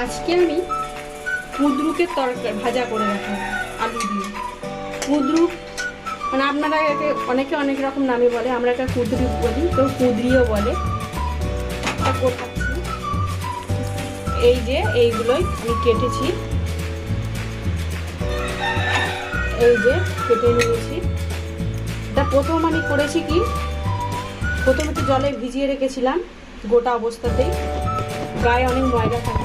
আজকে আমি কুদরুকের তরকারি ভাজা করে দেখাবো আলু দিয়ে। কুদরুক মানে আপনারা একে অনেকে অনেক রকম নামে বলে, আমরা এটা কুদরুক বলি কেউ কুদরিও বলে। তা এই যে এইগুলোই আমি কেটেছি। এই যে কেটে নিয়েছি। তা প্রথম আমি করেছি কি? প্রথমে একটু জলে ভিজিয়ে রেখেছিলাম গোটা অবস্থাতেই। গায়ে অনেক ময়লা থাকে।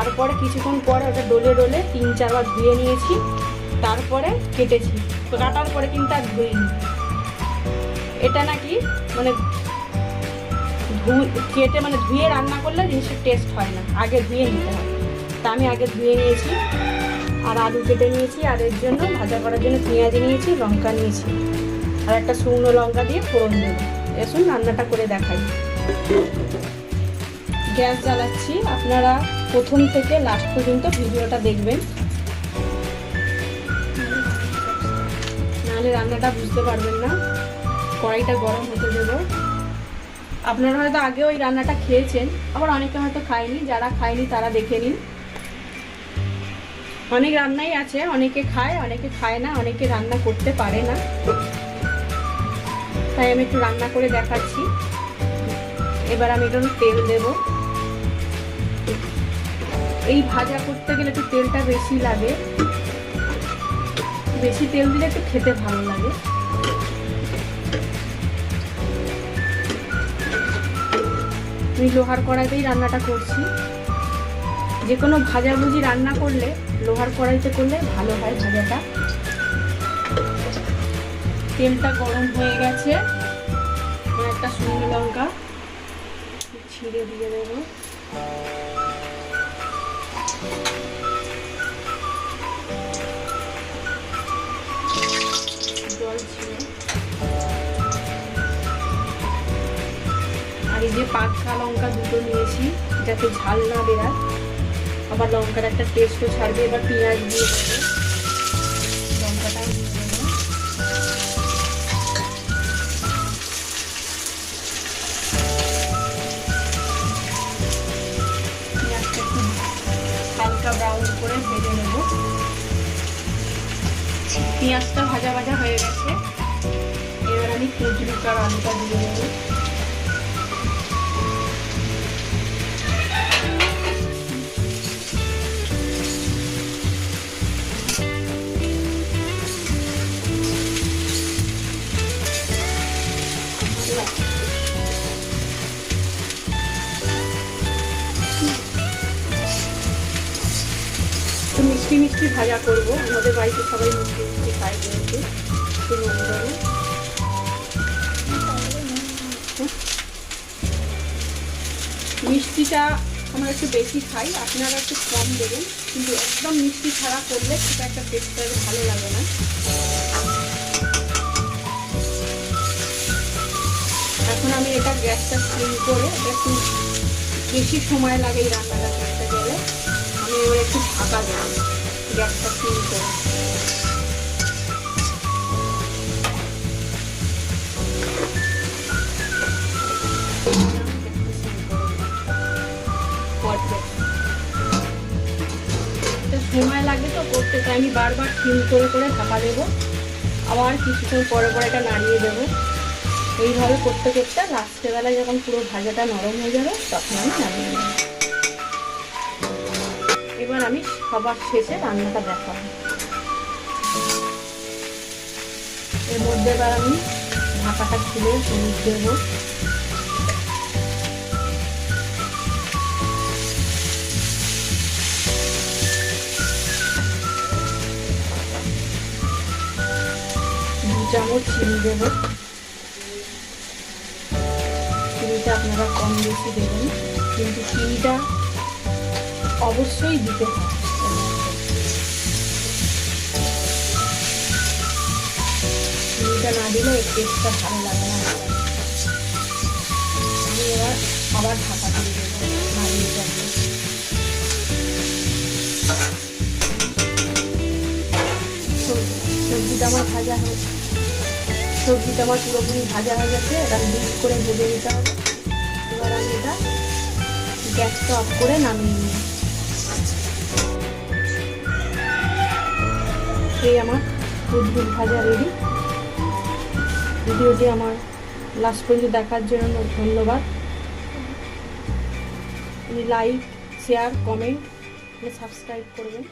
তারপরে কিছুক্ষণ পরে ওটা ডোলে ডোলে তিন চারবার ধুয়ে নিয়েছি, তারপরে কেটেছি। তো কাটার পরে কিন্তু আর ধুইনি এটা নাকি মানে ধু, কেটে মানে ধুয়ে রান্না করলে জিনিসের টেস্ট হয় না, আগে ধুয়ে নিতে হয়। তা আমি আগে ধুয়ে নিয়েছি, আর আলু কেটে নিয়েছি, আর এর জন্য ভাজা করার জন্য পেঁয়াজ নিয়েছি, লঙ্কা নিয়েছি, আর একটা শুকনো লঙ্কা দিয়ে ফোড়ন দেবো। এসুন রান্নাটা করে দেখাই। গ্যাস জ্বালাচ্ছি। আপনারা প্রথম থেকে লাস্ট পর্যন্ত ভিডিওটা দেখবেন। নাহলে রান্নাটা বুঝতে পারবেন না। কড়াইটা গরম হতে দেবো। আপনারা হয়তো আগে ওই রান্নাটা খেয়েছেন, আবার অনেকে হয়তো খায়নি। যারা খায়নি তারা দেখে নিন। অনেক রান্নাই আছে, অনেকে খায় অনেকে খায় না, অনেকে রান্না করতে পারে না। তাই আমি একটু রান্না করে দেখাচ্ছি। এবার আমি একটু তেল দেব। এই ভাজা করতে গেলে একটু তেলটা বেশি লাগে। বেশি তেল দিলে একটু খেতে ভালো লাগে। আমি লোহার কড়াইতেই রান্নাটা করছি। যে কোনো ভাজাভুজি রান্না করলে, লোহার কড়াইতে করলে ভালো হয় ভাজাটা। তেলটা গরম হয়ে গেছে। একটা শুকনো লঙ্কা ছিঁড়ে দিয়ে দেবো। এই যে পাকা লঙ্কা দুটো নিয়েছি, যাতে ঝাল না বেরায়। আবার লঙ্কার একটা টেস্টও ছাড়বে, এবার পেঁয়াজ দিয়ে দেবো। লঙ্কাটাও দিয়ে পেঁয়াজটা হালকা ব্রাউন করে ভেজে নেব। পেঁয়াজটা ভাজা ভাজা হয়ে গেছে। এবার আমি কুচুরিকার আলুটা দিয়ে দেবো। মিষ্টি মিষ্টি ভাজা করব। আমাদের বাড়িতে সবাই মিষ্টি মিষ্টি খায় কিন্তু। মিষ্টিটা আমরা একটু বেশি খাই, আপনারা একটু কম দেবেন। কিন্তু একদম মিষ্টি ছাড়া করলে সেটা একটা টেস্টটা ভালো লাগে না। আমি এটা গ্যাসটা সিম করে একটু বেশি সময় লাগে এই রান্নাটা করতে গেলে। আমি এবার একটু ঢাকা দেবো গ্যাসটা সিম করে। সময় লাগে তো করতে, তাই আমি বারবার সিম করে করে ঢাকা দেবো। আবার কিছুক্ষণ পরে পরে এটা নাড়িয়ে দেবো। এইভাবে করতে করতে রাত্রেবেলায় যখন পুরো ভাজাটা নরম হয়ে যাবে, তখন আমি নামিয়ে নেব। এবার আমি সবার শেষে রান্নাটা দেখাবো। এর মধ্যে এবার আমি ঢাকাটা খুলে দেবো। দু চামচ চিনি দেবো। চিনিটা আপনারা কম বেশি দেবেন, কিন্তু চিনিটা অবশ্যই দিতে হয় চিনিটা না দিলে এর টেস্টটা ভালো লাগে না। আমি এবার আবার ঢাকা দিয়ে দেবো সবজিটা আমার ভাজা হয়ে সবজিটা আমার পুরোপুরি ভাজা হয়ে গেছে এটা মিক্স করে ভেজে নিতে হবে। এটা গ্যাসটা অফ করে নামিয়ে নিই। এই আমার উদ্ভিদ ভাজা রেডি ভিডিওটি আমার লাস্ট পর্যন্ত দেখার জন্য ধন্যবাদ। লাইক শেয়ার কমেন্ট সাবস্ক্রাইব করবেন।